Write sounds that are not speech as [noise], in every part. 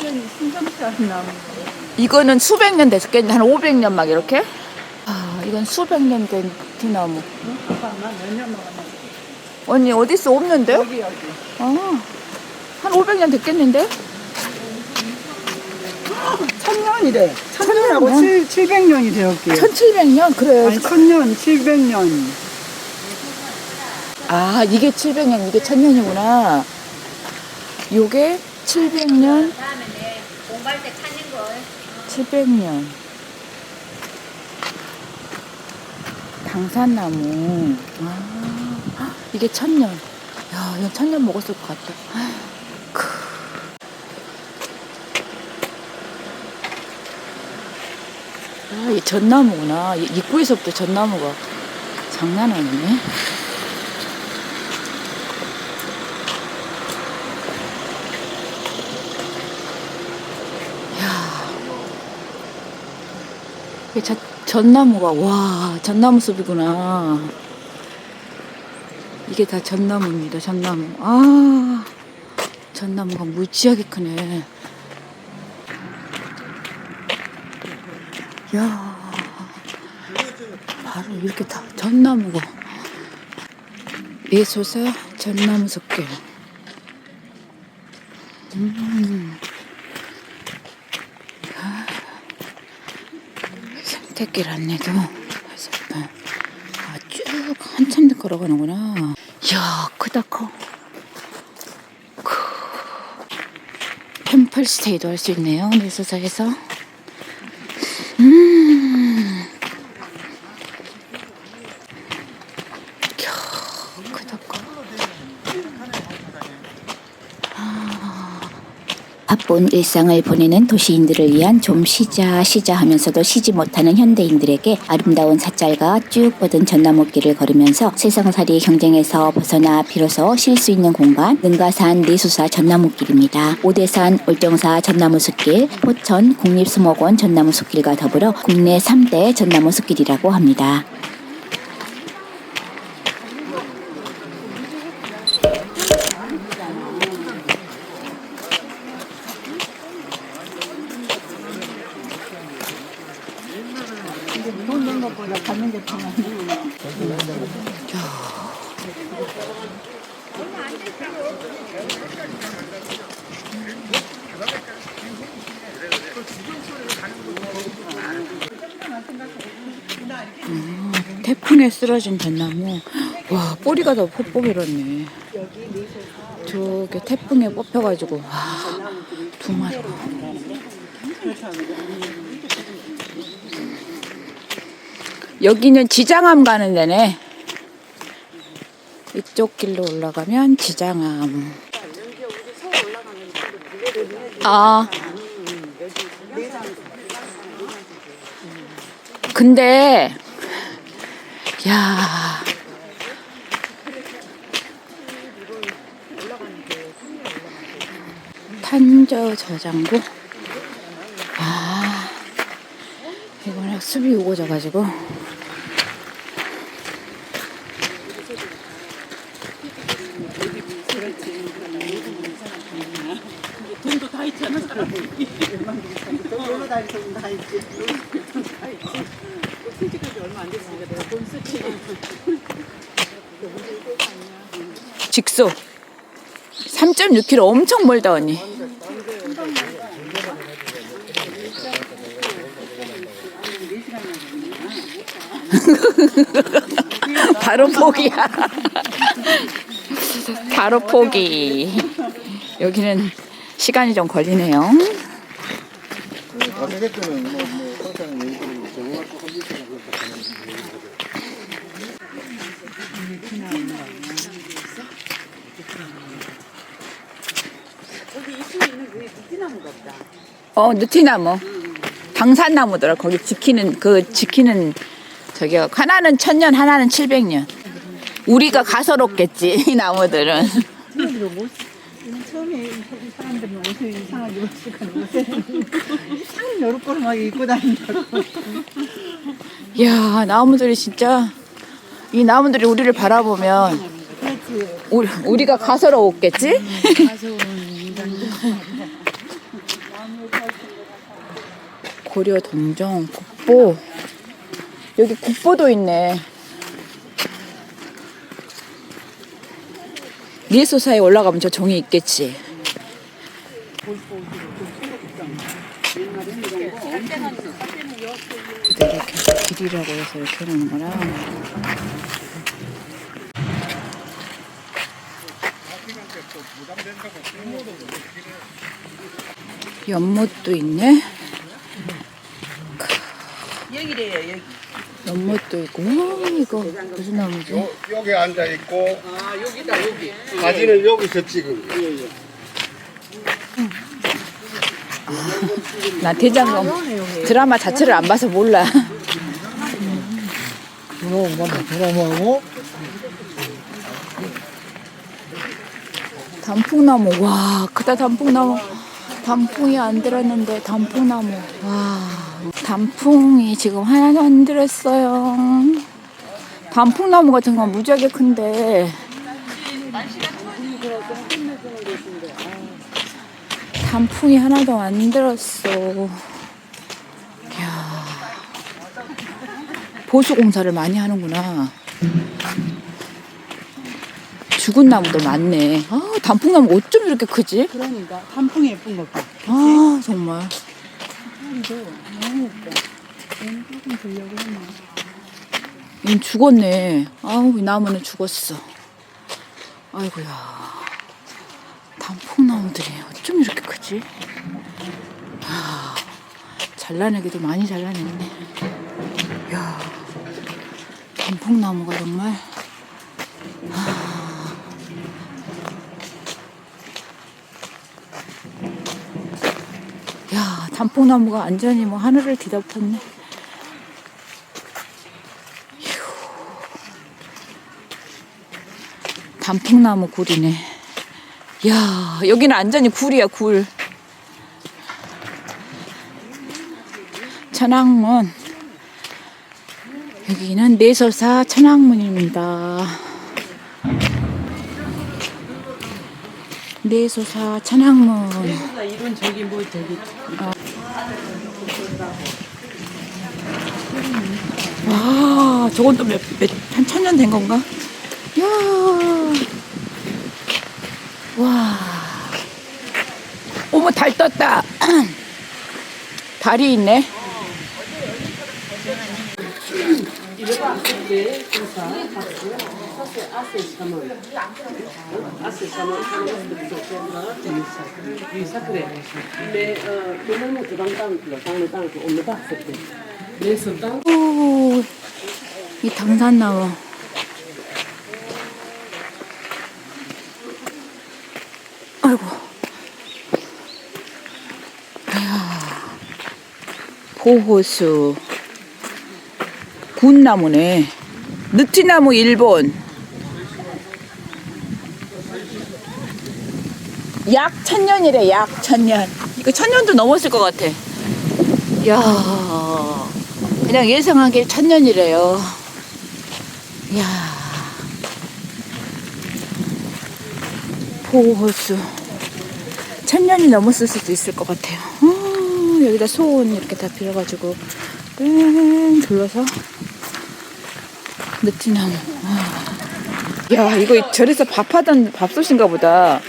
신, 신성찬 나무. 이거는 수백 년 됐겠네. 한 500년 막 이렇게? 아, 이건 수백 년 된 티나무. 몇년? 언니, 어딨어? 없는데? 여기, 여기. 아, 한 500년 됐겠는데? 천년이래. 천년하고 천년? 7, 700년이 되었기에. 1700년? 그래. 아니, 천년, 700년. 아, 이게 700년, 이게 1000년이구나. 요게 700년, 다음에 내 공부할 때 찾는 걸 700년. 당산나무. 아, 이게 1000년. 야, 이건 1000년 먹었을 것 같다. 크. 아, 이 전나무구나. 이 입구에서부터 전나무가 장난 아니네. 이게 저, 전나무가 와 전나무 숲이구나. 이게 다 전나무입니다 전나무. 아 전나무가 무지하게 크네. 야 바로 이렇게 다 전나무가. 예소사 전나무 숲길. 음. 생태길 안내도 해서 아, 쭉 한참 걸어가는구나. 이야 크다 커. 크. 템플 스테이도 할 수 있네요. 내소사에서. 음. 이야 크다 커. 바쁜 일상을 보내는 도시인들을 위한 좀 쉬자 쉬자 하면서도 쉬지 못하는 현대인들에게 아름다운 삿잘과 쭉 뻗은 전나무길을 걸으면서 세상살이 경쟁에서 벗어나 비로소 쉴 수 있는 공간 능가산 내수사 전나무길입니다. 오대산 올정사 전나무숲길, 포천 국립수목원 전나무숲길과 더불어 국내 3대 전나무숲길이라고 합니다. 받는 게더 많아. 태풍에 쓰러진 전나무. 와, 뿌리가 더 뽀뽀해졌네. 저게 태풍에 뽑혀가지고, 와, 두 마리가. 여기는 지장암 가는 데네. 이쪽 길로 올라가면 지장암. 아. 근데 야. 탄저 저장고. 아. 이거는 숲이 우거져 가지고 놀러 다니서는 다 있지. 직소 3.6km 엄청 멀다 언니. [laughs] 바로 포기야. 바로 포기. 여기는 시간이 좀 걸리네요. 어, 느티나무. 당산나무더라. 거기 지키는, 그, 지키는, 저기요. 하나는 천년, 하나는 칠백년. 우리가 가서롭겠지, 이 나무들은. 이야, 나무들이 진짜, 이 나무들이 우리를 바라보면. 우리, 우리가 가서롭겠지? 가서 인간들. 고려 동정 국보 여기 국보도 있네. 예소사에 올라가면 저 종이 있겠지. 이렇게 길이라고 해서 이렇게 해놓는 거라. 연못도 있네. 여기래요 여기. 연못도 있고. 와, 이거 무슨 나무지? 요, 여기 앉아 있고. 아 여기다 여기. 사진을 여기서 찍은 거. 나 대장금 드라마 자체를 안 봐서 몰라. 그럼 뭐 드라마고 단풍나무 와 크다 단풍나무 단풍이 안 들었는데 단풍나무 와 단풍이 지금 하나도 안 들었어요 단풍나무 같은 건 무지하게 큰데 단풍이 하나도 안 들었어 이야 보수 공사를 많이 하는구나 죽은 나무도 많네. 아, 단풍나무 어쩜 이렇게 크지? 그러니까 단풍이 예쁜 것 같아. 아, 정말. 이 죽었네. 아우, 이 나무는 죽었어. 아이고야. 단풍나무들이 어쩜 이렇게 크지? 아, 잘라내기도 많이 잘라냈네. 야, 단풍나무가 정말. 야, 단풍나무가 완전히 뭐 하늘을 뒤덮었네. 휴. 단풍나무 굴이네. 야, 여기는 완전히 굴이야, 굴. 천왕문. 여기는 내소사 천왕문입니다. 내소사 천왕문. 이런 저기 뭐 저기 와, 저건 또 몇, 몇, 한 천 년 된 건가? 이야. 와. 어머, 달 떴다. [clears throat] 달이 있네. 오, 이 당산나무. 아이고. 아야. 보호수. 군나무네. 느티나무 일본. 약 천년이래, 약 천년. 이거 천년도 넘었을 것 같아. 이야. 그냥 예상하기에 천년이래요. 이야. 보호수. 천년이 넘었을 수도 있을 것 같아요. 어, 여기다 소원 이렇게 다 빌어가지고, 뺑 둘러서. 느티나무. 와. 야, 이거 절에서 밥하던 밥솥인가 보다.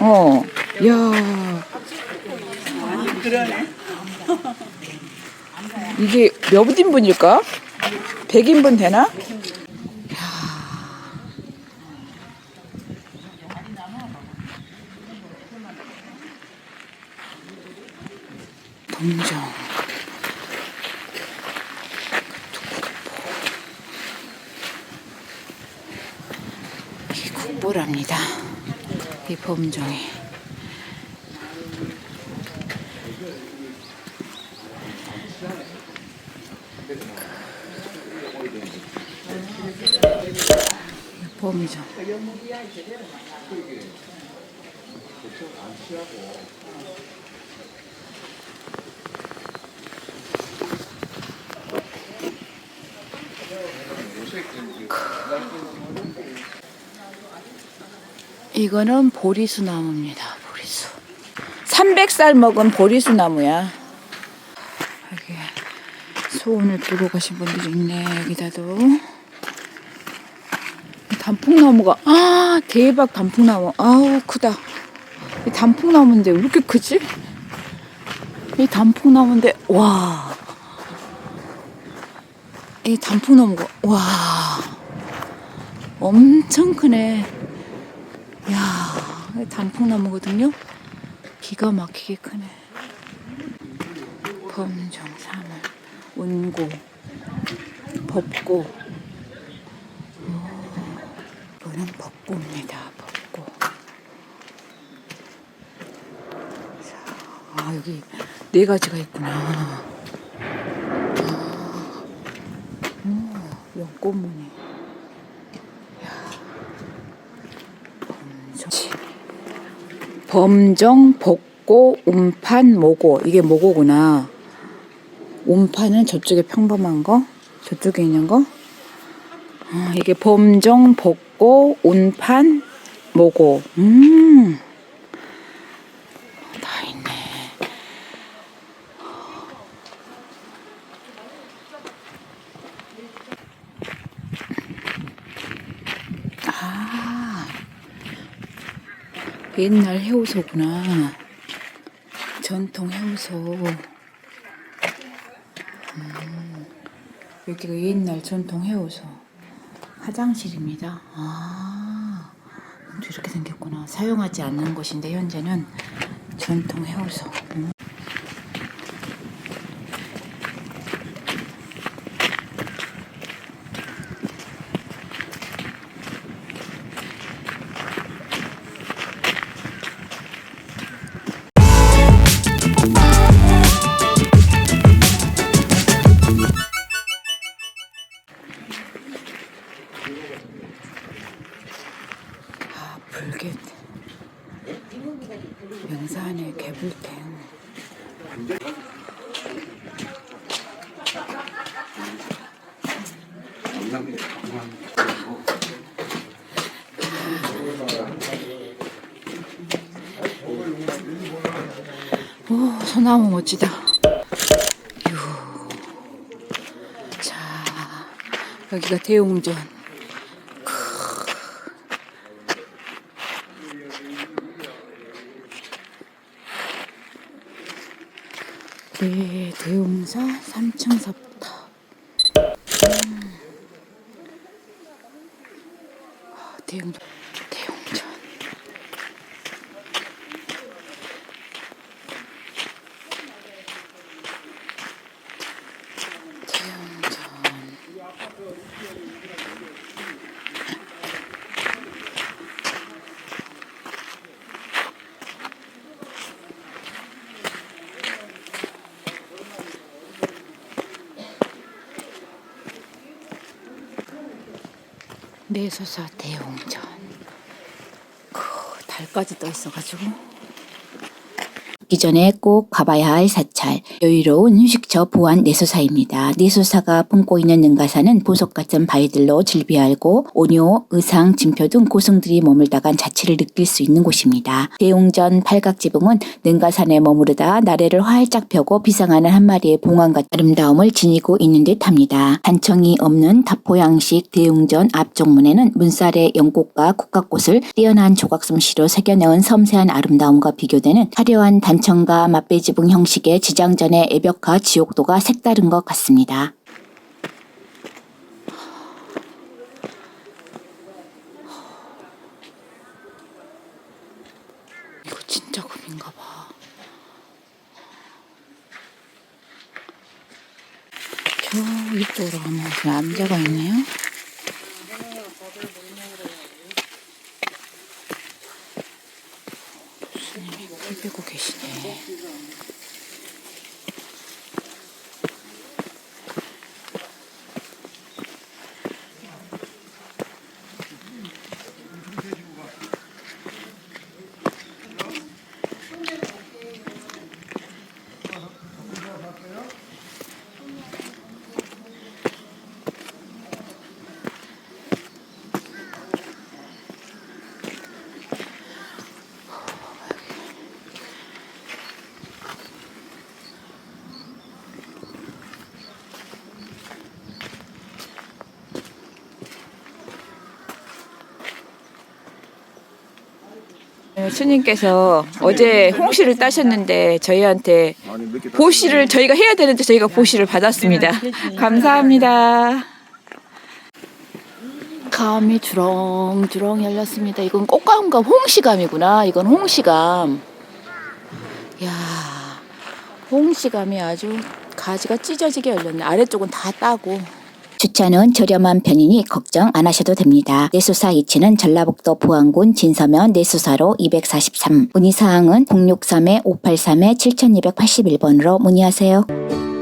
어, 야. 그러네. 이게 몇 인분일까? 100인분 되나? 동정. 이 국보랍니다. 이 범정이. 범정. 이거는 보리수 나무입니다. 보리수. 300살 먹은 보리수 나무야. 여기 소원을 들고 가신 분들이 있네. 여기다도. 단풍나무가 아 대박 단풍나무 아우 크다 이 단풍나무인데 왜 이렇게 크지? 이 단풍나무인데 와. 이 단풍나무가 와. 엄청 크네. 야, 이 단풍나무거든요. 기가 막히게 크네. 범정 사물, 운고, 법고. 법고. 자, 아 여기 네 가지가 있구나. 아, 오, 연꽃무늬. 범정, 복고, 움판, 모고. 이게 모고구나. 움판은 저쪽에 평범한 거, 저쪽에 있는 거. 아, 이게 범정, 복고, 운판, 모고. 음. 다 있네. 아. 옛날 해우소구나. 전통 해우소. 음, 여기가 옛날 전통 해우소. 화장실입니다. 아, 또 이렇게 생겼구나. 사용하지 않는 곳인데 현재는 전통 해우소. 오, 소나무 멋지다. 유. 자, 여기가 대웅전. 네, 대웅사 3층 섭탑. 음. 아, 대웅, 대웅전. 대웅전. 내소사 대웅전. 그 달까지 떠 있어가지고. 기 전에 꼭 가봐야 할 사찰, 여유로운 휴식처 보안 내소사입니다. 내소사가 품고 있는 능가사는 보석 같은 바위들로 질비하고 오뇨, 의상, 진표 등 고승들이 머물다간 자취를 느낄 수 있는 곳입니다. 대웅전 팔각지붕은 능가산에 머무르다 나래를 활짝 펴고 비상하는 한 마리의 봉황 같은 아름다움을 지니고 있는 듯합니다. 단청이 없는 다포 양식 대웅전 앞쪽문에는 문살의 연꽃과 국화꽃을 뛰어난 조각 솜씨로 새겨내은 섬세한 아름다움과 비교되는 화려한 단청 과 맛배지붕 형식의 지장전의 애벽화 지옥도가 색다른 것 같습니다. 이거 진짜 금인가 봐. 저 이쪽으로 가면 남자가 있네요. 스님께서 어제 홍시를 따셨는데 저희한테 보시를 저희가 해야 되는데 저희가 보시를 받았습니다. 감사합니다. 감이 주렁주렁 열렸습니다. 이건 꽃감과 홍시감이구나. 이건 홍시감. 야, 홍시감이 아주 가지가 찢어지게 열렸네. 아래쪽은 다 따고. 주차는 저렴한 편이니 걱정 안 하셔도 됩니다. 내수사 이치는 전라북도 부안군 진서면 내수사로 243. 문의사항은 063-583-7281번으로 문의하세요.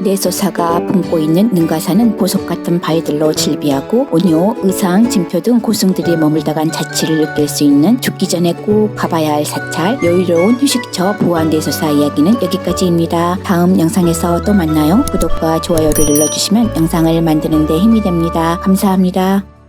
내소사가 품고 있는 능가사는 보석 같은 바위들로 질비하고 온요, 의상, 진표 등 고승들이 머물다 간 자취를 느낄 수 있는 죽기 전에 꼭 가봐야 할 사찰, 여유로운 휴식처 부안 내소사 이야기는 여기까지입니다. 다음 영상에서 또 만나요. 구독과 좋아요를 눌러주시면 영상을 만드는 데 힘이 됩니다. 감사합니다.